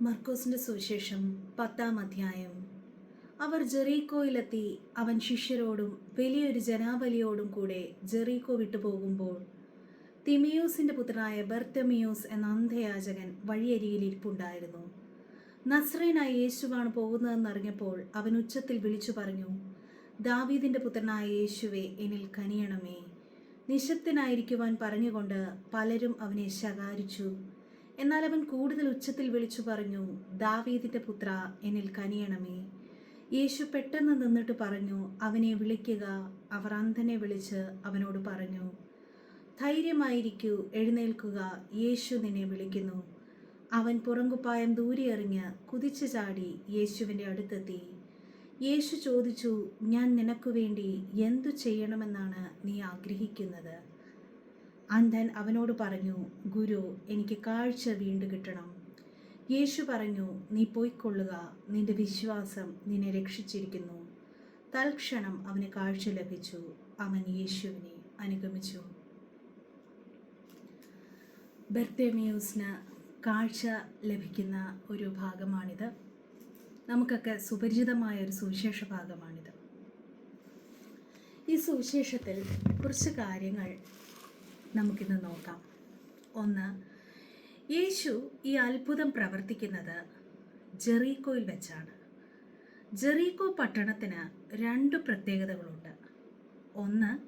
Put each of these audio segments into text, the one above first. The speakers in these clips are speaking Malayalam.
മർക്കോസിന്റെ സുവിശേഷം പത്താം അധ്യായം. അവർ ജെറീക്കോയിലെത്തി അവൻ ശിഷ്യരോടും വലിയൊരു ജനാബലിയോടും കൂടെ ജെറീക്കോ വിട്ടുപോകുമ്പോൾ തിമിയോസിന്റെ പുത്രനായ ബർത്തമിയോസ് എന്ന അന്ധയാചകൻ വഴിയരികിൽ ഇരിപ്പുണ്ടായിരുന്നു. നസ്രേനായ യേശുവാണ് പോകുന്നതെന്നറിഞ്ഞപ്പോൾ അവൻ ഉച്ചത്തിൽ വിളിച്ചു പറഞ്ഞു ദാവീദിന്റെ പുത്രനായ യേശുവെ എന്നിൽ കനിയണമേ. നിശബ്ദനായിരിക്കുവാൻ പറഞ്ഞുകൊണ്ട് പലരും അവനെ ശകാരിച്ചു. എന്നാൽ അവൻ കൂടുതൽ ഉച്ചത്തിൽ വിളിച്ചു പറഞ്ഞു ദാവീദിന്റെ പുത്ര എന്നിൽ കനിയണമേ. യേശു പെട്ടെന്ന് നിന്നിട്ട് പറഞ്ഞു അവനെ വിളിക്കുക. അവർ അന്ധനെ വിളിച്ച് അവനോട് പറഞ്ഞു ധൈര്യമായിരിക്കൂ എഴുന്നേൽക്കുക യേശു നിന്നെ വിളിക്കുന്നു. അവൻ പുറങ്കുപ്പായം ദൂരെ കുതിച്ചു ചാടി യേശുവിന്റെ അടുത്തെത്തി. യേശു ചോദിച്ചു ഞാൻ നിനക്കു വേണ്ടി എന്തു ചെയ്യണമെന്നാണ് നീ ആഗ്രഹിക്കുന്നത്? അന്ധൻ അവനോട് പറഞ്ഞു ഗുരു എനിക്ക് കാഴ്ച വീണ്ടു കിട്ടണം. യേശു പറഞ്ഞു നീ പോയിക്കൊള്ളുക. നിന്റെ വിശ്വാസം നിന്നെ രക്ഷിച്ചിരിക്കുന്നു. തൽക്ഷണം അവന് കാഴ്ച ലഭിച്ചു. അവൻ യേശുവിനെ അനുഗമിച്ചു. ബർത്തേമ്യൂസിന് കാഴ്ച ലഭിക്കുന്ന ഒരു ഭാഗമാണിത്. നമുക്കൊക്കെ സുപരിചിതമായ ഒരു സുവിശേഷ ഭാഗമാണിത്. ഈ സുവിശേഷത്തിൽ കുറച്ച് കാര്യങ്ങൾ നമുക്കിന്ന് നോക്കാം. ഒന്ന് യേശു ഈ അത്ഭുതം പ്രവർത്തിക്കുന്നത് ജെറീക്കോയിൽ വെച്ചാണ്. ജെറീക്കോ പട്ടണത്തിന് രണ്ട് പ്രത്യേകതകളുണ്ട്. ഒന്ന്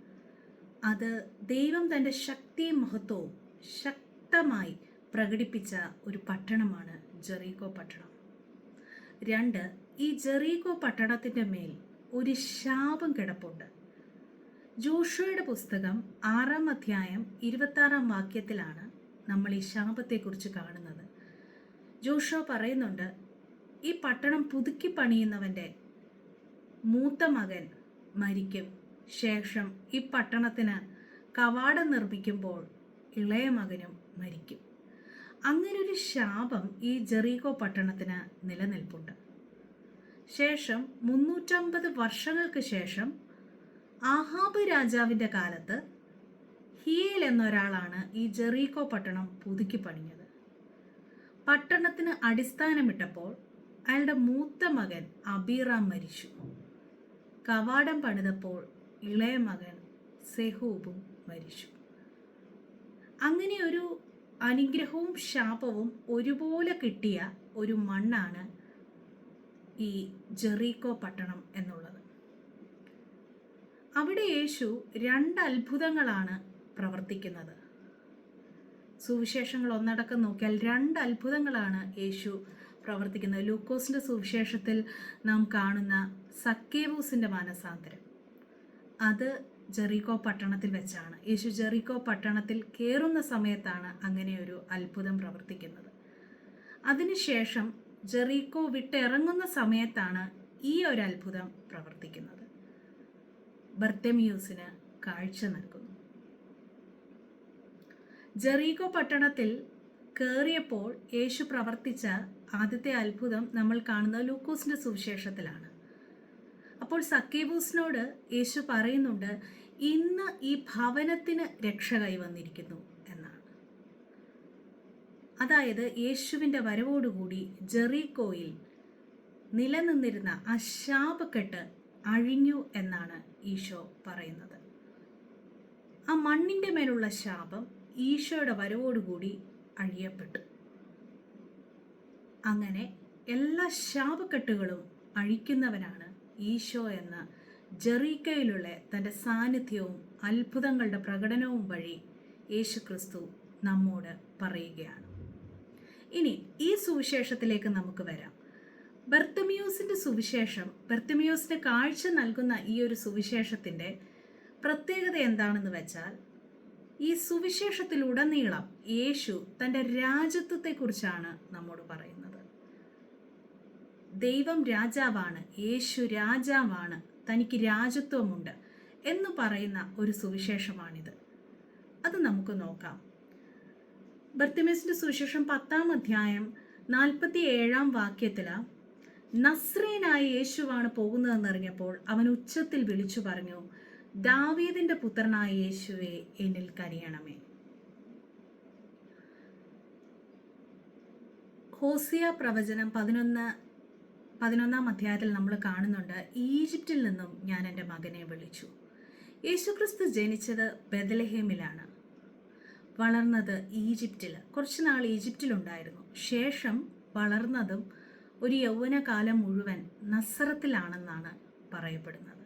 അത് ദൈവം തന്റെ ശക്തിയും മഹത്വവും ശക്തമായി പ്രകടിപ്പിച്ച ഒരു പട്ടണമാണ് ജെറീക്കോ പട്ടണം. രണ്ട് ഈ ജെറീക്കോ പട്ടണത്തിന്റെ മേൽ ഒരു ശാപം കിടപ്പുണ്ട്. ജോഷുവയുടെ പുസ്തകം ആറാം അധ്യായം ഇരുപത്താറാം വാക്യത്തിലാണ് നമ്മൾ ഈ ശാപത്തെക്കുറിച്ച് കാണുന്നത്. ജോഷോ പറയുന്നുണ്ട് ഈ പട്ടണം പുതുക്കി പണിയുന്നവന്റെ മൂത്ത മകൻ മരിക്കും. ശേഷം ഈ പട്ടണത്തിന് കവാടം നിർമ്മിക്കുമ്പോൾ ഇളയ മകനും മരിക്കും. അങ്ങനൊരു ശാപം ഈ ജെറീകോ പട്ടണത്തിന് നിലനിൽപ്പുണ്ട്. ശേഷം മുന്നൂറ്റമ്പത് വർഷങ്ങൾക്ക് ശേഷം ആഹാബ് രാജാവിന്റെ കാലത്ത് ഹിയേൽ എന്നൊരാളാണ് ഈ ജെറീകോ പട്ടണം പുതുക്കി പണിഞ്ഞത്. പട്ടണത്തിന് അടിസ്ഥാനമിട്ടപ്പോൾ അയാളുടെ മൂത്ത മകൻ അബീറാം മരിച്ചു. കവാടം പണിതപ്പോൾ ഇളയ മകൻ സെഹൂബും മരിച്ചു. അങ്ങനെ ഒരു അനുഗ്രഹവും ശാപവും ഒരുപോലെ കിട്ടിയ ഒരു മണ്ണാണ് ഈ ജെറീകോ പട്ടണം എന്നുള്ളത്. അവിടെ യേശു രണ്ട് അത്ഭുതങ്ങളാണ് പ്രവർത്തിക്കുന്നത്. സുവിശേഷങ്ങൾ ഒന്നടക്കം നോക്കിയാൽ രണ്ട് അത്ഭുതങ്ങളാണ് യേശു പ്രവർത്തിക്കുന്നത്. ലൂക്കോസിന്റെ സുവിശേഷത്തിൽ നാം കാണുന്ന സക്കേവൂസിന്റെ മാനസാന്തരം. അത് ജെറിക്കോ പട്ടണത്തിൽ വെച്ചാണ്. യേശു ജെറിക്കോ പട്ടണത്തിൽ കയറുന്ന സമയത്താണ് അങ്ങനെ ഒരു അത്ഭുതം പ്രവർത്തിക്കുന്നത്. അതിനുശേഷം ജെറീക്കോ വിട്ടിറങ്ങുന്ന സമയത്താണ് ഈ ഒരു അത്ഭുതം പ്രവർത്തിക്കുന്നത്. ബർത്തമിയൂസിന് കാഴ്ച നൽകുന്നു. ജെറീകോ പട്ടണത്തിൽ കയറിയപ്പോൾ യേശു പ്രവർത്തിച്ച ആദ്യത്തെ അത്ഭുതം നമ്മൾ കാണുന്നത് ലൂക്കോസിന്റെ സുവിശേഷത്തിലാണ്. അപ്പോൾ സക്കേബൂസിനോട് യേശു പറയുന്നുണ്ട് ഇന്ന് ഈ ഭവനത്തിന് രക്ഷ കൈവന്നിരിക്കുന്നു എന്നാണ്. അതായത് യേശുവിന്റെ വരവോടുകൂടി ജെറീകോയിൽ നിലനിന്നിരുന്ന ആ ശാപക്കെട്ട് അഴിഞ്ഞു എന്നാണ് ഈശോ പറയുന്നത്. ആ മണ്ണിന്റെ മേലുള്ള ശാപം ഈശോയുടെ വരവോടുകൂടി അഴിയപ്പെട്ടു. അങ്ങനെ എല്ലാ ശാപക്കെട്ടുകളും അഴിക്കുന്നവനാണ് ഈശോ എന്ന ജെറീക്കയിലുള്ള തന്റെ സാന്നിധ്യവും അത്ഭുതങ്ങളുടെ പ്രകടനവും വഴി യേശു ക്രിസ്തു നമ്മോട് പറയുകയാണ്. ഇനി ഈ സുവിശേഷത്തിലേക്ക് നമുക്ക് വരാം. ബർത്തമിയോസിന്റെ സുവിശേഷം ബർത്തമിയോസിന്റെ കാഴ്ച നൽകുന്ന ഈ ഒരു സുവിശേഷത്തിന്റെ പ്രത്യേകത എന്താണെന്ന് വെച്ചാൽ ഈ സുവിശേഷത്തിലുടനീളം യേശു തന്റെ രാജ്യത്വത്തെക്കുറിച്ചാണ് നമ്മോട് പറയുന്നത്. ദൈവം രാജാവാണ് യേശു രാജാവാണ് തനിക്ക് രാജത്വമുണ്ട് എന്ന് പറയുന്ന ഒരു സുവിശേഷമാണിത്. അത് നമുക്ക് നോക്കാം. ബർത്തിമേസിന്റെ സുവിശേഷം പത്താം അധ്യായം നാൽപ്പത്തി ഏഴാം വാക്യത്തിൽ നസ്രീനായ യേശുവാണ് പോകുന്നതെന്നറിഞ്ഞപ്പോൾ അവൻ ഉച്ചത്തിൽ വിളിച്ചു പറഞ്ഞു ദാവീദിന്റെ പുത്രനായ യേശുവെ എന്നിൽ കരിയണമേ ഹോസിയ പ്രവചനം പതിനൊന്ന് പതിനൊന്നാം അധ്യായത്തിൽ നമ്മൾ കാണുന്നുണ്ട് ഈജിപ്തിൽ നിന്നും ഞാൻ എന്റെ മകനെ വിളിച്ചു. യേശുക്രിസ്തു ജനിച്ചത് ബദലഹേമിലാണ് വളർന്നത് ഈജിപ്തിൽ. കുറച്ച് നാൾ ഈജിപ്തിലുണ്ടായിരുന്നു. ശേഷം വളർന്നതും ഒരു യൗവനകാലം മുഴുവൻ നസ്രത്തിലാണെന്നാണ് പറയപ്പെടുന്നത്.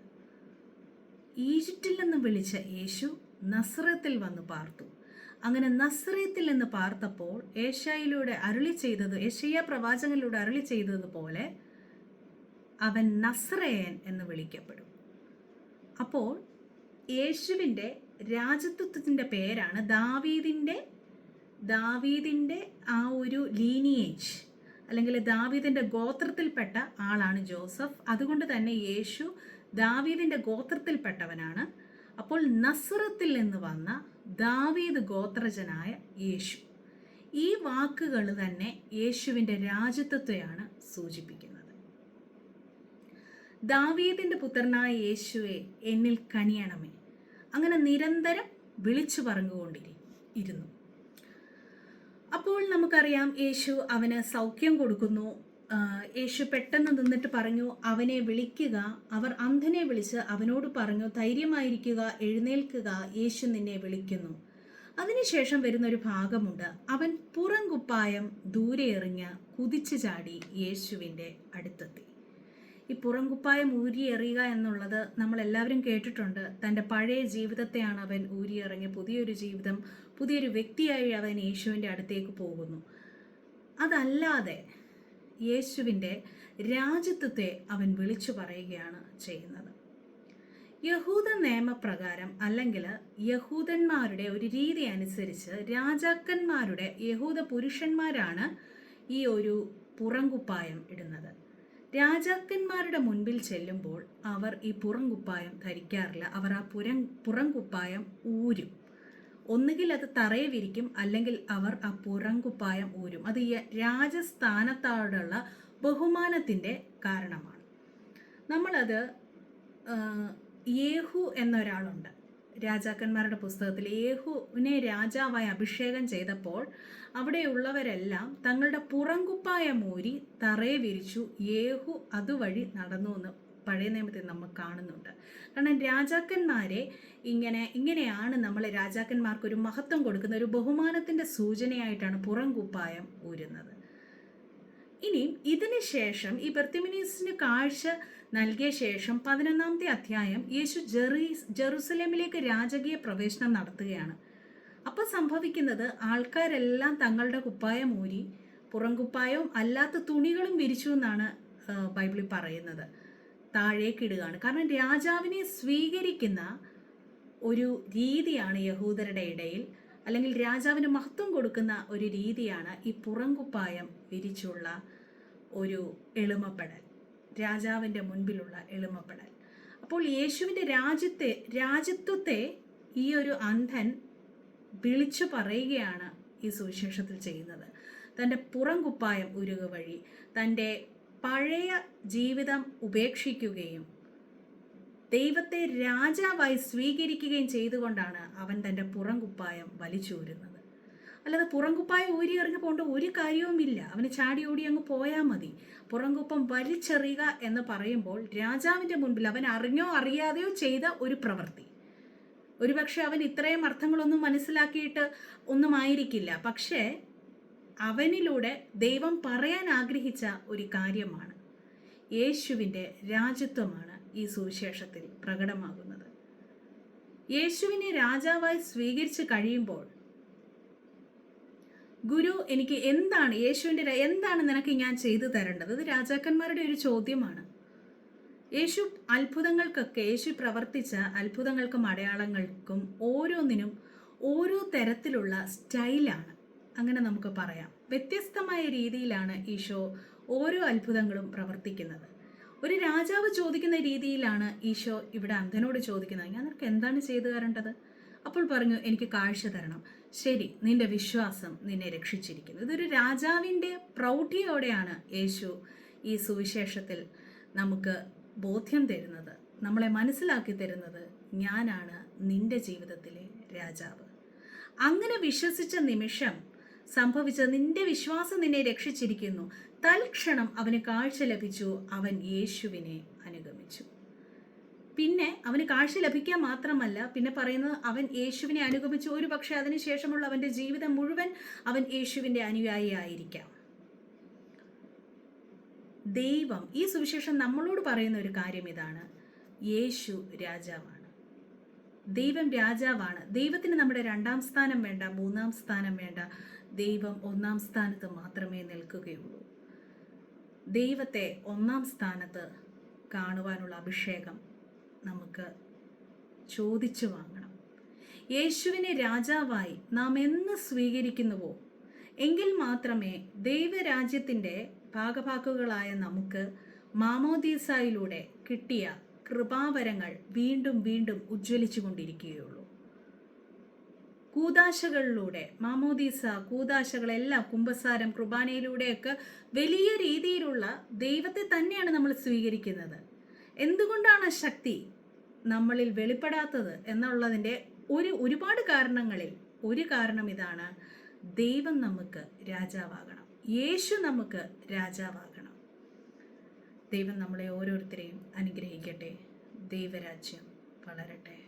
ഈജിപ്തിൽ നിന്ന് വിളിച്ച യേശു നസ്രത്തിൽ വന്ന് പാർത്തു. അങ്ങനെ നസ്രത്തിൽ നിന്ന് പാർത്തപ്പോൾ ഏഷ്യായിലൂടെ അരുളി ചെയ്തത് ഏഷ്യ പ്രവാചകനിലൂടെ അരുളി ചെയ്തതുപോലെ അവൻ നസ്രയൻ എന്ന് വിളിക്കപ്പെടും. അപ്പോൾ യേശുവിന്റെ രാജത്വത്തിന്റെ പേരാണ് ദാവീദിന്റെ ദാവീദിന്റെ ആ ഒരു ലീനിയേജ് അല്ലെങ്കിൽ ദാവീദിന്റെ ഗോത്രത്തിൽപ്പെട്ട ആളാണ് ജോസഫ്. അതുകൊണ്ട് തന്നെ യേശു ദാവീദിന്റെ ഗോത്രത്തിൽപ്പെട്ടവനാണ്. അപ്പോൾ നസ്രത്തിൽ നിന്ന് വന്ന ദാവീദ് ഗോത്രജനായ യേശു. ഈ വാക്കുകൾ തന്നെ യേശുവിന്റെ രാജ്യത്വത്തെയാണ് സൂചിപ്പിക്കുന്നത്. ദാവീദിന്റെ പുത്രനായ യേശുവെ എന്നിൽ കനിയണമേ. അങ്ങനെ നിരന്തരം വിളിച്ചു പറഞ്ഞുകൊണ്ടിരി ഇരുന്നു അപ്പോൾ നമുക്കറിയാം യേശു അവന് സൗഖ്യം കൊടുക്കുന്നു. യേശു പെട്ടെന്ന് നിന്നിട്ട് പറഞ്ഞു അവനെ വിളിക്കുക. അവർ അന്ധനെ വിളിച്ച് അവനോട് പറഞ്ഞു ധൈര്യമായിരിക്കുക എഴുന്നേൽക്കുക യേശു നിന്നെ വിളിക്കുന്നു. അതിനുശേഷം വരുന്നൊരു ഭാഗമുണ്ട്. അവൻ പുറം കുപ്പായം ദൂരെ എറിഞ്ഞ് കുതിച്ചു ചാടി യേശുവിന്റെ അടുത്തെത്തി. ഈ പുറംകുപ്പായം ഊരിയെറിയുക എന്നുള്ളത് നമ്മൾ എല്ലാവരും കേട്ടിട്ടുണ്ട്. തന്റെ പഴയ ജീവിതത്തെയാണ് അവൻ ഊരിയിറങ്ങി പുതിയൊരു ജീവിതം പുതിയൊരു വ്യക്തിയായി അവൻ യേശുവിന്റെ അടുത്തേക്ക് പോകുന്നു. അതല്ലാതെ യേശുവിന്റെ രാജ്യത്വത്തെ അവൻ വിളിച്ചു പറയുകയാണ് ചെയ്യുന്നത്. യഹൂദ നിയമപ്രകാരം അല്ലെങ്കിൽ യഹൂദന്മാരുടെ ഒരു രീതി അനുസരിച്ച് രാജാക്കന്മാരുടെ യഹൂദ പുരുഷന്മാരാണ് ഈ ഒരു പുറംകുപ്പായം ഇടുന്നത്. രാജാക്കന്മാരുടെ മുൻപിൽ ചെല്ലുമ്പോൾ അവർ ഈ പുറംകുപ്പായം ധരിക്കാറില്ല. അവർ ആ പുരം പുറംകുപ്പായം ഊരും. ഒന്നുകിൽ അത് തറയെ വിരിക്കും അല്ലെങ്കിൽ അവർ ആ പുറംകുപ്പായം ഊരും. അത് ഈ രാജസ്ഥാനത്തോടുള്ള ബഹുമാനത്തിന്റെ കാരണമാണ്. നമ്മളത് യേഹു എന്നൊരാളുണ്ട്. രാജാക്കന്മാരുടെ പുസ്തകത്തിൽ യേഹുവിനെ രാജാവായി അഭിഷേകം ചെയ്തപ്പോൾ അവിടെയുള്ളവരെല്ലാം തങ്ങളുടെ പുറങ്കുപ്പായ മൂരി തറയെ വിരിച്ചു യേഹു അതുവഴി നടന്നു എന്ന് പഴയ നിയമത്തിൽ നമ്മൾ കാണുന്നുണ്ട്. കാരണം രാജാക്കന്മാരെ ഇങ്ങനെ ഇങ്ങനെയാണ് നമ്മൾ രാജാക്കന്മാർക്ക് ഒരു മഹത്വം കൊടുക്കുന്ന ഒരു ബഹുമാനത്തിന്റെ സൂചനയായിട്ടാണ് പുറംകുപ്പായം ഊരുന്നത്. ഇനി ഇതിന് ശേഷം ഈ ബർത്തിമിനീസിന് കാഴ്ച നൽകിയ ശേഷം പതിനൊന്നാമത്തെ അധ്യായം യേശു ജെറി ജെറുസലേമിലേക്ക് രാജകീയ പ്രവേശനം നടത്തുകയാണ്. അപ്പോൾ സംഭവിക്കുന്നത് ആൾക്കാരെല്ലാം തങ്ങളുടെ കുപ്പായം ഊരി പുറംകുപ്പായവും അല്ലാത്ത തുണികളും വിരിച്ചു എന്നാണ് ബൈബിളിൽ പറയുന്നത്. താഴേക്കിടുകയാണ് കാരണം രാജാവിനെ സ്വീകരിക്കുന്ന ഒരു രീതിയാണ് യഹൂദരുടെ ഇടയിൽ. അല്ലെങ്കിൽ രാജാവിന് മഹത്വം കൊടുക്കുന്ന ഒരു രീതിയാണ് ഈ പുറംകുപ്പായം വിരിച്ചുള്ള ഒരു എളിമപ്പെടൽ. രാജാവിന്റെ മുൻപിലുള്ള എളിമപ്പെടൽ. അപ്പോൾ യേശുവിന്റെ രാജ്യത്തെ രാജ്യത്വത്തെ ഈ ഒരു അന്ധൻ വിളിച്ചു പറയുകയാണ് ഈ സുവിശേഷത്തിൽ ചെയ്യുന്നത്. തന്റെ പുറംകുപ്പായം ഉരുക വഴി തന്റെ പഴയ ജീവിതം ഉപേക്ഷിക്കുകയും ദൈവത്തെ രാജാവായി സ്വീകരിക്കുകയും ചെയ്തുകൊണ്ടാണ് അവൻ തന്റെ പുറംകുപ്പായം വലിച്ചൂരുന്നത് അല്ലാതെ പുറംകുപ്പായം ഊരി എറിഞ്ഞു പോകേണ്ട ഒരു കാര്യവുമില്ല അവന് ചാടി ഓടി അങ്ങ് പോയാൽ മതി. പുറംകുപ്പം വലിച്ചെറിയുക എന്ന് പറയുമ്പോൾ രാജാവിന്റെ മുൻപിൽ അവൻ അറിഞ്ഞോ അറിയാതെയോ ചെയ്ത ഒരു പ്രവൃത്തി. ഒരുപക്ഷെ അവൻ ഇത്രയും അർത്ഥങ്ങളൊന്നും മനസ്സിലാക്കിയിട്ട് ഒന്നും ആയിരിക്കില്ല. പക്ഷേ അവനിലൂടെ ദൈവം പറയാൻ ആഗ്രഹിച്ച ഒരു കാര്യമാണ്. യേശുവിന്റെ രാജ്യത്വമാണ് ഈ സുവിശേഷത്തിൽ പ്രകടമാകുന്നത്. യേശുവിനെ രാജാവായി സ്വീകരിച്ച് കഴിയുമ്പോൾ ഗുരു എനിക്ക് എന്താണ് യേശുവിന്റെ എന്താണ് നിനക്ക് ഞാൻ ചെയ്തു തരേണ്ടത്? ഇത് രാജാക്കന്മാരുടെ ഒരു ചോദ്യമാണ്. യേശു അത്ഭുതങ്ങൾക്കൊക്കെ യേശു പ്രവർത്തിച്ച അത്ഭുതങ്ങൾക്കും അടയാളങ്ങൾക്കും ഓരോന്നിനും ഓരോ തരത്തിലുള്ള സ്റ്റൈലാണ്. അങ്ങനെ നമുക്ക് പറയാം. വ്യത്യസ്തമായ രീതിയിലാണ് ഈശോ ഓരോ അത്ഭുതങ്ങളും പ്രവർത്തിക്കുന്നത്. ഒരു രാജാവ് ചോദിക്കുന്ന രീതിയിലാണ് ഈശോ ഇവിടെ അന്ധനോട് ചോദിക്കുന്നത്. ഞാൻ നിനക്ക് എന്താണ് ചെയ്തു തരേണ്ടത്? അപ്പോൾ പറഞ്ഞു എനിക്ക് കാഴ്ച തരണം. ശരി നിന്റെ വിശ്വാസം നിന്നെ രക്ഷിച്ചിരിക്കുന്നു. ഇതൊരു രാജാവിന്റെ പ്രൗഢിയോടെയാണ് യേശു ഈ സുവിശേഷത്തിൽ നമുക്ക് ബോധ്യം തരുന്നത്. നമ്മളെ മനസ്സിലാക്കി തരുന്നത് ഞാനാണ് നിന്റെ ജീവിതത്തിലെ രാജാവ്. അങ്ങനെ വിശ്വസിച്ച നിമിഷം സംഭവിച്ചത്. നിന്റെ വിശ്വാസം നിന്നെ രക്ഷിച്ചിരിക്കുന്നു. തൽക്ഷണം അവന് കാഴ്ച ലഭിച്ചു. അവൻ യേശുവിനെ അനുഗമിച്ചു. പിന്നെ അവന് കാഴ്ച ലഭിക്കാൻ മാത്രമല്ല പിന്നെ പറയുന്നത് അവൻ യേശുവിനെ അനുഗമിച്ചു. ഒരു പക്ഷേ അതിനുശേഷമുള്ള അവന്റെ ജീവിതം മുഴുവൻ അവൻ യേശുവിന്റെ അനുയായി ആയിരിക്കാം. ദൈവം ഈ സുവിശേഷം നമ്മളോട് പറയുന്ന ഒരു കാര്യം ഇതാണ്. യേശു രാജാവാണ്. ദൈവം രാജാവാണ്. ദൈവത്തിന് നമ്മുടെ രണ്ടാം സ്ഥാനം വേണ്ട മൂന്നാം സ്ഥാനം വേണ്ട. ദൈവം ഒന്നാം സ്ഥാനത്ത് മാത്രമേ നിൽക്കുകയുള്ളൂ. ദൈവത്തെ ഒന്നാം സ്ഥാനത്ത് കാണുവാനുള്ള അഭിഷേകം നമുക്ക് ചോദിച്ചു വാങ്ങണം. യേശുവിനെ രാജാവായി നാം എന്ന് സ്വീകരിക്കുന്നുവോ? എങ്കിൽ മാത്രമേ ദൈവരാജ്യത്തിന്റെ ഭാഗഭാക്കുകളായ നമുക്ക് മാമോദീസായിലൂടെ കിട്ടിയ കൃപാവരങ്ങൾ വീണ്ടും വീണ്ടും ഉജ്ജ്വലിച്ചു കൊണ്ടിരിക്കുകയുള്ളൂ കൂതാശകളിലൂടെ മാമോദീസ കൂതാശകളെല്ലാം കുംഭസാരം കുർബാനയിലൂടെയൊക്കെ വലിയ രീതിയിലുള്ള ദൈവത്തെ തന്നെയാണ് നമ്മൾ സ്വീകരിക്കുന്നത്. എന്തുകൊണ്ടാണ് ശക്തി നമ്മളിൽ വെളിപ്പെടാത്തത് എന്നുള്ളതിന്റെ ഒരു ഒരുപാട് കാരണങ്ങളിൽ ഒരു കാരണം ഇതാണ് ദൈവം നമുക്ക് രാജാവാകണം. യേശു നമുക്ക് രാജാവാകണം. ദൈവം നമ്മളെ ഓരോരുത്തരെയും അനുഗ്രഹിക്കട്ടെ. ദൈവരാജ്യം വളരട്ടെ.